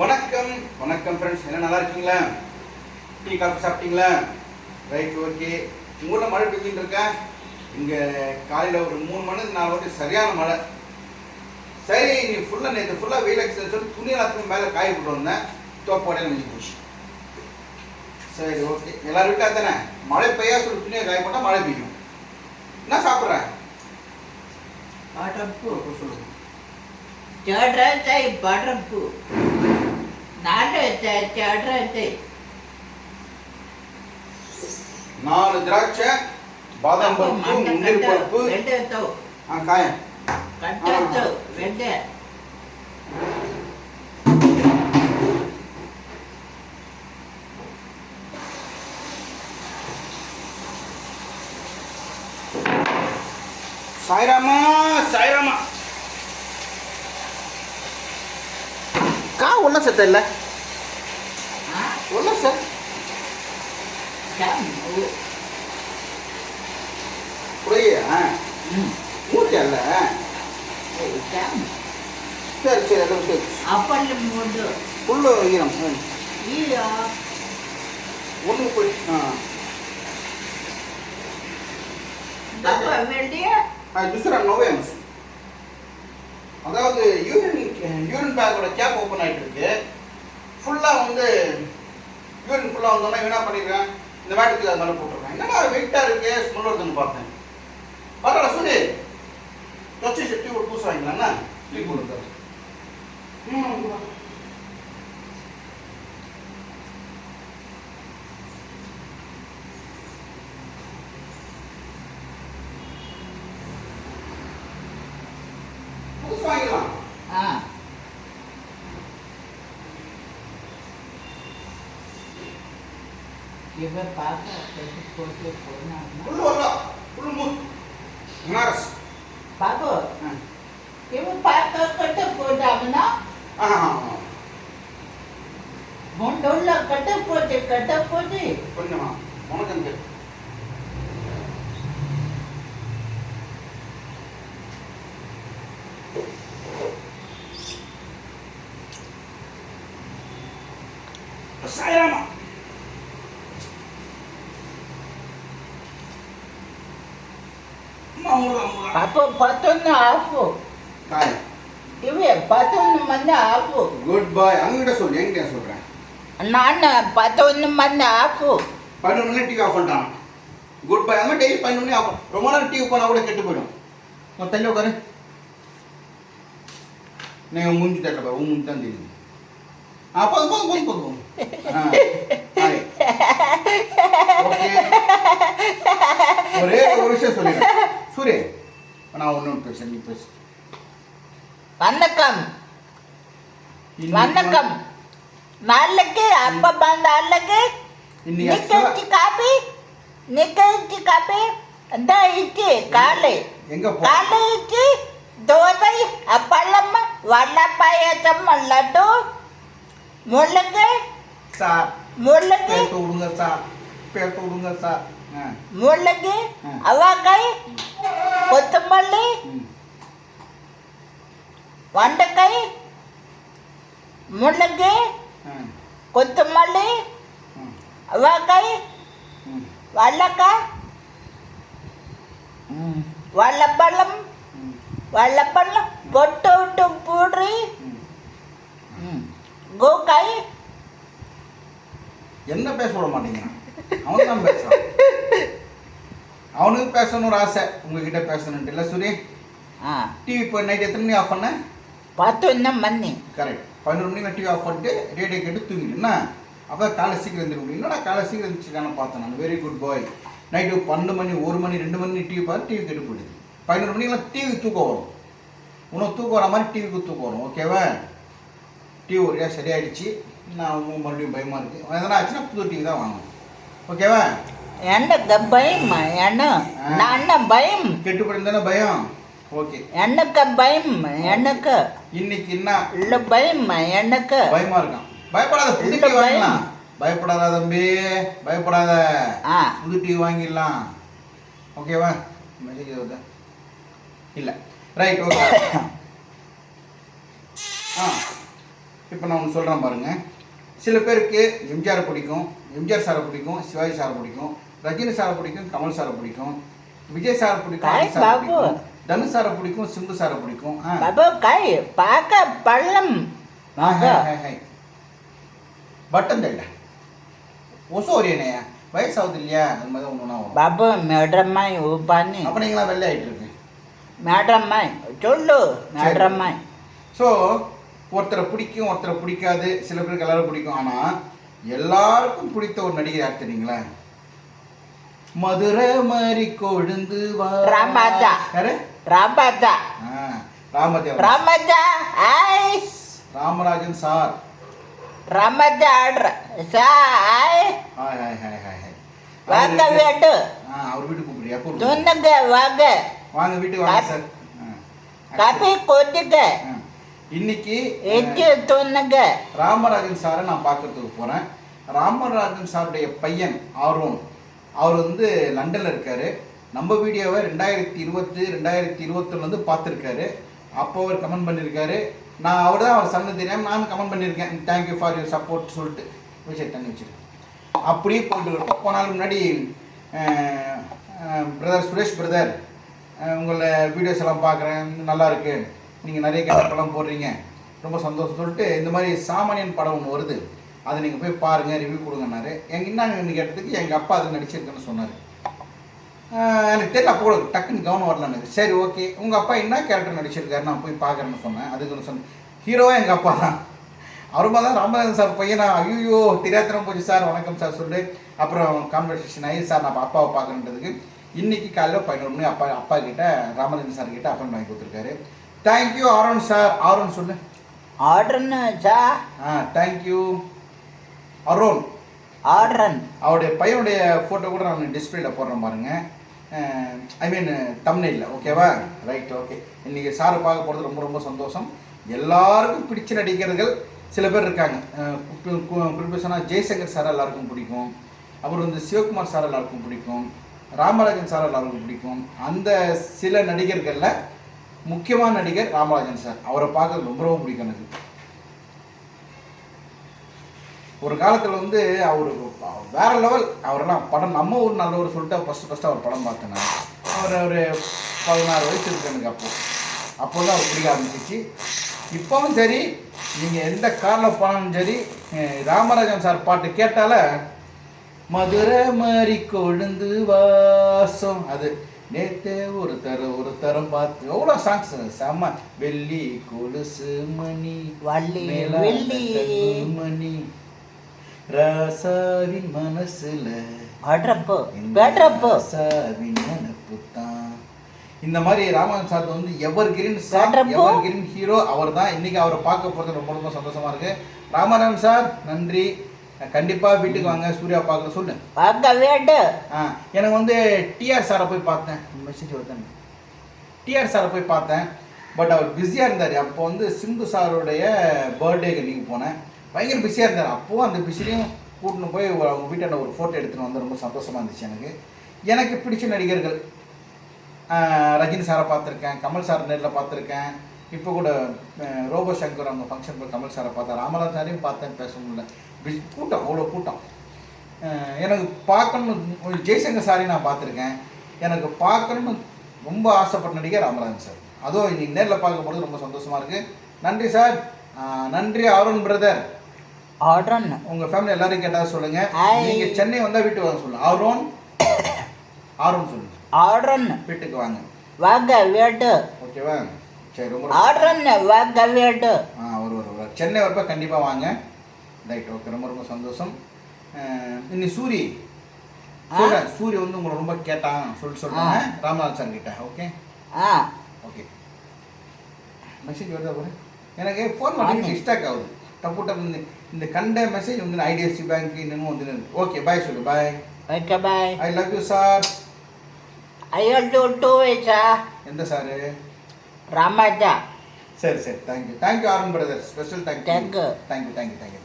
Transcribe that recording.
வணக்கம் வணக்கம் ஃப்ரெண்ட்ஸ் என்ன நல்லா இருக்கீங்களா? டீ காஃபி சாப்பிட்டீங்களா? Right okay. உங்கள் ஊரில் மழை பெஞ்சின்னு இருக்கேன் இங்கே காலையில் ஒரு மூணு மணி நாலு மணி சரியான மழை. சரி நீ ஃபுல்லாக நேற்று ஃபுல்லாக வெயில் அடிச்சு சொல்லி துணி எல்லாத்துக்கும் மேலே காய போட்டு வந்தேன். தோப்பாடே நினைஞ்சு போச்சு. சரி ஓகே. எல்லாரும் வீட்டில் தானே மழை பெய்யா சொல்லி துணியை காய போட்டால் மழை பெய்யும். என்ன சாப்பிட்றேன் சொல்லுங்க. பட்டர் பூ. నాలుగు ద్రాక్ష బాదం పప్పు ముందరి పప్పు కాయ. సాయిరామా సాయిరామా. ஒன்றும் செத்த இல்லை. ஒன்றும் சார் புரியா மூட்டை அல்ல சரி சரி அது சரி. அப்பல்ல மூண்டு புல்லு ஈரம் ஈயோ ஒன்று போய் ஆ. அப்ப வெண்டிய துசரா நோவேமஸ். அதாவது யூரின் யூரின் பேக்கோட கேப் ஓப்பன் ஆகிட்டு இருக்கு. ஃபுல்லாக வந்து யூரின் ஃபுல்லாக வந்தோன்னா என்ன பண்ணிடுறேன் இந்த வேட்டுக்கு அது மேலே போட்டுருக்கேன். என்னடா வெயிட்டாக இருக்கு? ஸ்மெல் வருதுன்னு பார்த்தேன். பரவாயில்ல சொல்லி. தொச்சு செட்டி ஒரு பூசு வாங்கிக்கலாம்னா டீ கொடுத்தாரு இவ பார்க்க போட்டு போனாங்க பாபு ஆ. இவ பார்க்க கட்ட போட்டாங்கன்னா ஆ முண்டுள்ள கட்ட போட்டு கட்ட போட்டு. கொஞ்சமா உனக்கு அந்த சாயராமா அப்போ பத்தொன்னு ஆஃபு இவே பத்தொன்னு மந்தி ஆஃபு குட் பாய் அவங்ககிட்ட சொல்லு என்கிட்ட சொல்கிறேன் நான் பத்தொன்னு மந்தி ஆஃபு பதினொன்று மணி டிவி ஆஃப் பண்ணுறான் குட் பாய் அது மாதிரி டெய்லி பதினொன்று மணி ஆஃப் ரொம்ப நேரம் டிவி போனால் கூட கெட்டு போயிடும் உன் தள்ளி உட்காரு நீங்கள் மூஞ்சி தட்டப்பா உன் மூஞ்சி தான் தெரியும் ஆ போதும் போதும் போதும் போதும் ஒரே ஒரு விஷயம் சொல்லிடுறேன் சூரி நான் ஒன்றும் பேசுகிறேன் நீ பேசு. வணக்கம். வணக்கம். நாளைக்கு அப்பப்பா நாளைக்கு நிக்கி காபி நிக்கி காபி தான் இச்சி காலை. எங்க காலை இச்சி தோசை அப்பளம் வடை பாயசம் லட்டு முள்ளங்கு. சார். முள்ளங்கு. விடுங்க சார். பேத்து விடுங்க சார். முள்ளங்கு அவாக்காய் கொத்தமல்லி வண்டக்காய் முள்ளங்கி கொத்தமல்லி அவ்வாக்காய் வல்லக்காய் வல்லப்பழம் வல்லப்பழம் பொட்டு விட்டு பூடி கோக்காய். என்ன பேச விட மாட்டேங்கிறான் அவன் தான் பேசுகிறான் அவனுக்கு பேசணும் ஒரு ஆசை. உங்ககிட்ட பேசணுன்ட்டு இல்லை சூரிய ஆ. டிவி போய் நைட் எத்தனை மணி ஆஃப் பண்ண? பத்தொன்னா மணி. கரெக்ட் பதினொரு மணி டிவி ஆஃப் பண்ணிட்டு ரேடியோ கேட்டு தூங்கிடுனா அப்போ காலை சீக்கிரம் எழுந்திருக்க என்னடா காலை சீக்கிரம் எழுந்திரிச்சிருக்கான பார்த்தேன் நான். வெரி குட் பாய் நைட்டு பன்னெண்டு மணி ஒரு மணி ரெண்டு மணி டிவி பார்த்து டிவி கேட்டு போயிடுது. பதினொரு மணிக்கெல்லாம் டிவி தூக்கம் வரும். உனக்கு தூக்கம் வர மாதிரி டிவிக்கு தூக்கம் வரும். ஓகேவா டிவி ஒரே சரியாயிடுச்சு. நான் மறுபடியும் பயமாக இருக்குது எதனா ஆச்சுன்னா புது டிவி தான் வாங்கணும். ஓகேவா என்ன பயம்? என்ன? என்ன பயம்? கெட்டு போயிருந்தானே பயம்? ஓகே. எனக்கு பயம். எனக்கு. இன்னைக்கு என்ன? இல்ல பயம். எனக்கு. பயமா இருக்கான். பயப்படாத புது டிவி பயப்படாத தம்பி. பயப்படாத. புது டிவி வாங்கிடலாம். ஓகேவா? மெசேஜ் இல்ல. ரைட் ஓகே ஆ. இப்போ நான் ஒன்று சொல்கிறேன் பாருங்கள் சில பேருக்கு எம்ஜிஆர் பிடிக்கும். எம்ஜிஆர் சாரை பிடிக்கும். சிவாஜி சாரை பிடிக்கும். ரஜினி சாரை பிடிக்கும் கமல் சாரை பிடிக்கும் விஜய் சாரை பிடிக்கும் தனுஷ் சாரை பிடிக்கும் சிம்பு சாரை பிடிக்கும் காய் பார்க்க பள்ளம். பட்டன் தெரியல ஒசோ ஒரேனே வயசாகுது இல்லையா? அது மாதிரி ஒன்று பாபு மேடம்மாய் ஊப்பானி அப்போ நீங்களாம் வெள்ளை ஆகிட்டு இருக்கு. மேடம்மாய் சொல்லு மேடம்மாய் ஸோ ஒருத்தரை பிடிக்கும் ஒருத்தரை பிடிக்காது. சில பேருக்கு எல்லாரும் பிடிக்கும். ஆனால் எல்லாருக்கும் பிடித்த ஒரு நடிகர் யார் தெரியுங்களா? மதுரை மாதிரி கொழுந்து ராமாஜா. ஆ, ராமதேவன். ராமஜா ராமராஜன் சார். ராமஜா ஆடுற. சாய். ஹாய் ஹாய் ஹாய் ஹாய் வாங்க வீட்டு. ஆ அவர் வீட்டுக்கு கூப்பிடுறியா? வாங்க. வாங்க வீட்டுக்கு வாங்க சார். கொட்டுங்க. ஆ. இன்னைக்கு எச்சு துண்ணுங்க. ராமராஜன் சாரை நான் பார்க்கறதுக்கு போகிறேன் ராமராஜன் சாருடைய பையன் ஆர்வம் அவர் வந்து லண்டனில் இருக்கார். நம்ம வீடியோவை ரெண்டாயிரத்தி இருபத்து ரெண்டாயிரத்தி இருபத்தொன்னு பார்த்துருக்காரு. அப்போ அவர் கமெண்ட் பண்ணியிருக்காரு நான் அவர் தான் அவர் சன்னு தெரியாமல் நானும் கமெண்ட் பண்ணியிருக்கேன் தேங்க்யூ ஃபார் யூர் சப்போர்ட் சொல்லிட்டு. வச்சு தண்ணி வச்சுருக்கேன் அப்படியே போயிட்டு இருக்கோம் போன நாள் முன்னாடி பிரதர் சுரேஷ் பிரதர் உங்களை வீடியோஸ் எல்லாம் பார்க்குறேன். நல்லா இருக்கு. நீங்கள் நிறைய கேரக்டர்லாம் போடுறீங்க. ரொம்ப சந்தோஷம் சொல்லிட்டு இந்த மாதிரி சாமானியன் படம் ஒன்று வருது. அதை நீங்கள் போய் பாருங்கள் ரிவ்யூ கொடுங்கன்னாரு. எங்கள் என்னன்னு கேட்டதுக்கு எங்கள் அப்பா அது நடிச்சிருக்குன்னு சொன்னார். எனக்கு தெரியல அப்போ கூட டக்குன்னு கவனம் வரல எனக்கு சரி ஓகே. உங்கள் அப்பா என்ன கேரக்டர் நடிச்சிருக்காரு நான் போய் பார்க்குறேன்னு சொன்னேன். அதுக்கு ஒன்று சொன்னேன் ஹீரோவா எங்கள் அப்பா தான். அவருமா தான் ராமதாசன் சார் பையனா? ஐயோ தெரியாத்திரம் போச்சு சார் வணக்கம் சார் சொல்லி. அப்புறம் கான்வர்சேஷன் ஆகி சார் நான் அப்பாவை பார்க்கணுன்றதுக்கு இன்னைக்கு காலையில் பதினொரு மணி அப்பா அப்பா கிட்ட ராமதாசன் சார் கிட்ட அப்பாயின் வாங்கி கொடுத்துருக்காரு. Thank you Aaron sir. ஆரோன் சொல்லு. ஆர்டர்னு ஆ தேங்க்யூ அரோன் ஆர்டரன் அவருடைய பையனுடைய ஃபோட்டோ கூட நான் டிஸ்பிளேல போடுறேன் பாருங்க. ஐ மீன் தமிழில் ஓகேவா ரைட் ஓகே இன்றைக்கி சாரை பார்க்க போகிறது ரொம்ப ரொம்ப சந்தோஷம். எல்லாருக்கும் பிடிச்ச நடிகர்கள் சில பேர் இருக்காங்க. குறிப்பிட்ட சொன்னால் ஜெய்சங்கர் சார் எல்லாருக்கும் பிடிக்கும். அப்புறம் வந்து சிவகுமார் சார் எல்லாருக்கும் பிடிக்கும். ராமராஜன் சார் எல்லாருக்கும் பிடிக்கும். அந்த சில நடிகர்களில் முக்கியமான நடிகர் ராமராஜன் சார். அவரை பார்க்க ரொம்ப ரொம்ப பிடிக்கும் எனக்கு. ஒரு காலத்தில் வந்து அவர் வேற லெவல் அவரெல்லாம் படம் நம்ம ஊர் நல்லவர் சொல்லிட்டு ஃபஸ்ட்டு ஃபஸ்ட்டு அவர் படம் பார்த்தேன் அவர் ஒரு பதினாறு வயசு இருக்கு எனக்கு அப்போ. அப்போ தான் அவர் பிடிக்க ஆரம்பிச்சிச்சு. இப்போவும் சரி நீங்கள் எந்த காரில் போனாலும் சரி ராமராஜன் சார் பாட்டு கேட்டால மதுரை மாதிரி கொழுந்து வாசம். அது நேத்து ஒரு தரம் ஒரு தரம் பார்த்து எவ்வளோ சாங்ஸ் செம்ம வெள்ளி கொலுசு மணி வள்ளி வெள்ளி. மணி. ராசாவின் மனசுல இந்த கேட்டுறப்போ ராசாவின் நினப்பு தான் இந்த மாதிரி ராமன் சார் வந்து எவர் கிரீன் காட்டுறப்போ? எவர் கிரீன் ஹீரோ அவர் தான் இன்னைக்கு அவரை பார்க்க போகிறது ரொம்ப ரொம்ப சந்தோஷமா இருக்கு. ராமராஜன் சார் நன்றி. கண்டிப்பா வீட்டுக்கு வாங்க சூர்யா பார்க்க சொல்லு. வீட்டு ஆ எனக்கு வந்து டிஆர் சாரை போய் பார்த்தேன். மெசேஜ் வருதாங்க டிஆர் சாரை போய் பார்த்தேன். பட் அவர் பிஸியாக இருந்தார். அப்போ வந்து சிம்பு சாருடைய பர்த்டேக்கு அன்றைக்கி போனேன். பயங்கர பிஸியாக இருந்தார். அப்போது அந்த பிஸிலையும் கூட்டின்னு போய் அவங்க வீட்டாண்ட ஒரு ஃபோட்டோ எடுத்துன்னு வந்து ரொம்ப சந்தோஷமாக இருந்துச்சு எனக்கு. எனக்கு பிடிச்ச நடிகர்கள் ரஜினி சாரை பார்த்துருக்கேன் கமல் சார் நேரில் பார்த்துருக்கேன். இப்போ கூட ரோபோ சங்கர் அவங்க ஃபங்க்ஷன் போய் கமல் சாரை பார்த்தேன் ராமராஜ் சாரையும் பார்த்தேன் பேச முடியல. பிஸ்- கூட்டம் அவ்வளோ கூட்டம். எனக்கு பார்க்கணும்னு ஜெய்சங்கர் சாரையும் நான் பார்த்துருக்கேன். எனக்கு பார்க்கணும்னு ரொம்ப ஆசைப்பட்ட நடிகர் ராமராஜன் சார். அதுவும் இன்னைக்கு நேரில் பார்க்கும்போது ரொம்ப சந்தோஷமாக இருக்குது நன்றி சார். நன்றி அருண் பிரதர் ஆர்டர்னு உங்கள் ஃபேமிலி எல்லாரும் கேட்டால் சொல்லுங்கள். நீங்கள் சென்னை வந்தால் வீட்டுக்கு வாங்க சொல்லுங்கள் அருண் அருண் சொல்லுங்கள் ஆர்டர்னு வீட்டுக்கு வாங்க. வாங்க வீட்டு ஓகேவா சரி ரொம்ப ஆர்டர்னு வாங்க வீட்டு ஆ ஒரு ஒரு சென்னை வரப்ப கண்டிப்பாக வாங்க. ரைட் ஓகே ரொம்ப ரொம்ப சந்தோஷம். இன்னி சூரி. சொல்கிறேன் சூரி வந்து உங்களை ரொம்ப கேட்டான். சொல்லிட்டு சொல்கிறேன் ராமநாத் சார் கிட்ட ஓகே ஆ. ஓகே மெசேஜ் வருதா பாரு எனக்கு ஃபோன் பண்ணி. டிஸ்டாக் ஆகுது. டப்பு டப்பு இந்த கண்ட மெசேஜ் வந்து ஐடிஎஃப்சி பேங்க் இன்னமும் வந்து ஓகே பாய் சொல்லு bye okay bye I love you sir ஐயோ டூ டூ வயசா எந்த சாரு ராமாஜா சரி சரி. Thank you thank you Aaron brother special thank you you. Thank you thank you thank you